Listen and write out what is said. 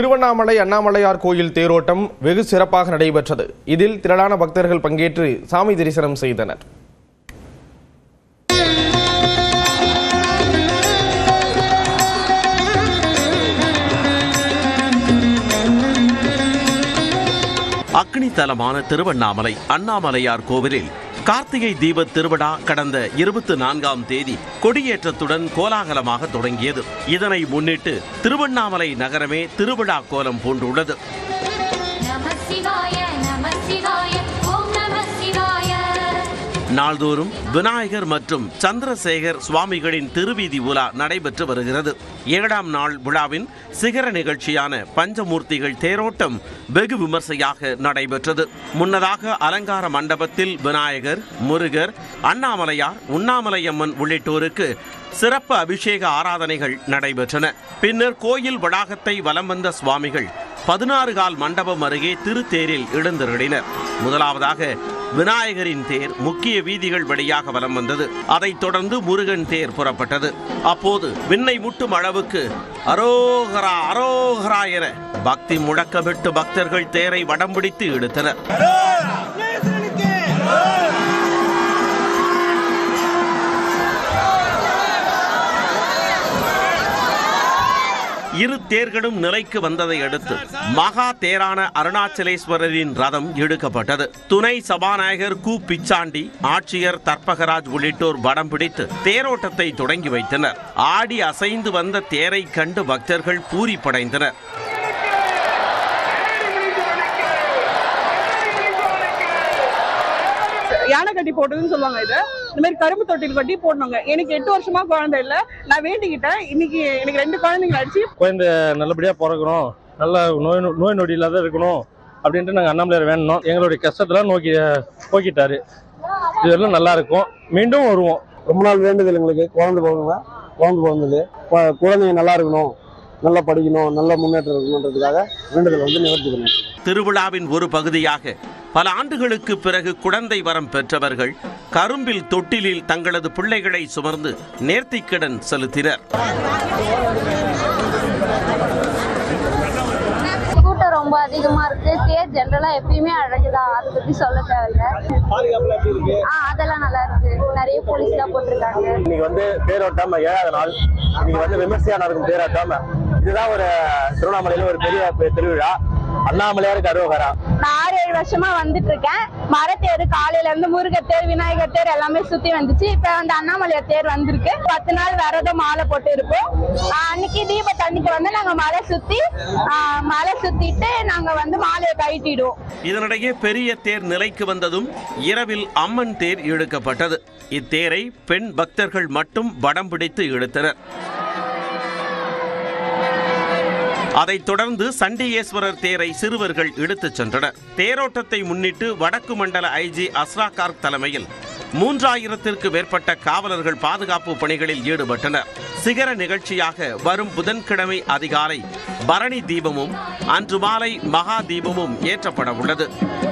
திருவண்ணாமலை அண்ணாமலையார் கோயில் தேரோட்டம் வெகு சிறப்பாக நடைபெற்றது. இதில் திரளான பக்தர்கள் பங்கேற்று சாமி தரிசனம் செய்தனர். அக்னி தலமான திருவண்ணாமலை அண்ணாமலையார் கோவிலில் கார்த்திகை தீப திருவிழா கடந்த இருபத்தி நான்காம் தேதி கொடியேற்றத்துடன் கோலாகலமாக தொடங்கியது. இதனை முன்னிட்டு திருவண்ணாமலை நகரமே திருவிழா கோலம் பூண்டுள்ளது. நாள்தோறும் விநாயகர் மற்றும் சந்திரசேகர் சுவாமிகளின் திருவீதி உலா நடைபெற்று வருகிறது. ஏழாம் நாள் விழாவின் சிகர நிகழ்ச்சியான பஞ்சமூர்த்திகள் தேரோட்டம் வெகு விமர்சையாக நடைபெற்றது. முன்னதாக அலங்கார மண்டபத்தில் விநாயகர் முருகர் அண்ணாமலையார் உண்ணாமலையம்மன் உள்ளிட்டோருக்கு சிறப்பு அபிஷேக ஆராதனைகள் நடைபெற்றன. பின்னர் கோயில் வளாகத்தை வலம் வந்த சுவாமிகள் பதினாறு கால் மண்டபம் அருகே திருத்தேரில் எழுந்திருடினர் முதலாவதாக விநாயகரின் தேர் முக்கிய வீதிகள் வழியாக வலம் வந்தது. அதைத் தொடர்ந்து முருகன் தேர் புறப்பட்டது. அப்போது விண்ணை முட்டும் அளவுக்கு அரோகரா அரோகரா என பக்தி முழக்கமிட்டு பக்தர்கள் தேரை வடம் பிடித்து இழுத்தனர். இரு தேர்களும் நிலைக்கு வந்ததை அடுத்து மகா தேரான அருணாச்சலேஸ்வரரின் ரதம் இழுக்கப்பட்டது துணை சபாநாயகர் கு. பிச்சாண்டி ஆட்சியர் தர்பகராஜ் உள்ளிட்டோர் வடம் பிடித்து தேரோட்டத்தை தொடங்கி வைத்தனர். ஆடி அசைந்து வந்த தேரை கண்டு பக்தர்கள் பூரிப்படைந்தனர். யானை கட்டி போட்டதுன்னு சொல்லுவாங்க இதை? இந்த மாதிரி கரும்பு தொட்டில் கட்டி போடணுங்க. எனக்கு எட்டு வருஷமா குழந்தை இல்ல. நான் வேண்டிக்கிட்டேன். இன்னைக்கு எனக்கு ரெண்டு குழந்தைங்க அடிச்சு குழந்தை நல்லபடியாக பிறக்கணும். நல்ல நோய் நோய் நொடி இல்லாத இருக்கணும் அப்படின்ட்டு நாங்கள் அண்ணாமலையார் வேண்டணும் எங்களுடைய கஷ்டத்தெல்லாம் நோக்கி போக்கிட்டாரு. இதெல்லாம் நல்லா இருக்கும். மீண்டும் வருவோம். ரொம்ப நாள் வேண்டுதல் எங்களுக்கு. குழந்தை பிறந்ததா? குழந்தை பிறந்தது. கு- குழந்தைங்க நல்லா இருக்கணும். நல்லா படிக்கணும். நல்ல முன்னேற்றம் இருக்கணுன்றதுக்காக வேண்டுதல் வந்து நிவர்த்தி பண்ணிட்டு திருவிழாவின் ஒரு பகுதியாக பல ஆண்டுகளுக்கு பிறகு குழந்தை வரம் பெற்றவர்கள் கரும்பில் தொட்டிலில் தங்களது பிள்ளைகளை சுமர்ந்து நேர்த்திக்கடன் செலுத்தினர். கூட்டம் ரொம்ப அதிகமா இருக்கு. தேர் ஜென்ரலா எப்பயுமே அழகுதான். அதை பத்தி சொல்ல தேவையில்ல. ஆ அதெல்லாம் நல்லா இருக்கு. நிறைய போலீஸ் எல்லாம் போட்டிருக்காங்க. இன்னைக்கு வந்து தேரோட்டம் ஏழாவது நாள். இன்னைக்கு வந்து விமர்சையா நடக்கும் தேரோட்டம். இதுதான் ஒரு திருவண்ணாமலையில ஒரு பெரிய திருவிழா. அண்ணாமலையாருக்கு ஆறு ஏழு வருஷமா வந்துட்டு இருக்கேன் மரத்தேர் காலையில இருந்து முருகர் தேர் விநாயகர் தேர் எல்லாமே சுத்தி வந்துச்சு. இப்ப வந்து அண்ணாமலையார் தேர் வந்திருக்கு. பத்து நாள் விரதம் மாலை போட்டு இருப்போம் அன்னைக்கு தீபத்து அன்னைக்கு வந்து நாங்க மலை சுத்தி மலை சுத்திட்டு நாங்க வந்து மாலையை கழட்டிடுவோம். இதனிடையே பெரிய தேர் நிலைக்கு வந்ததும் இரவில் அம்மன் தேர் இழுக்கப்பட்டது. இத்தேரை பெண் பக்தர்கள் மட்டும் வடம் பிடித்து இழுத்தனர். அதைத் தொடர்ந்து சண்டிகேஸ்வரர் தேரை சிறுவர்கள் இழுத்துச் சென்றனர். தேரோட்டத்தை முன்னிட்டு வடக்கு மண்டல ஐஜி அஸ்ரா கார்க் தலைமையில் மூன்றாயிரத்திற்கு மேற்பட்ட காவலர்கள் பாதுகாப்பு பணிகளில் ஈடுபட்டனர். சிகர நிகழ்ச்சியாக வரும் புதன்கிழமை அதிகாலை பரணி தீபமும் அன்று மாலை மகா தீபமும் ஏற்றப்பட உள்ளது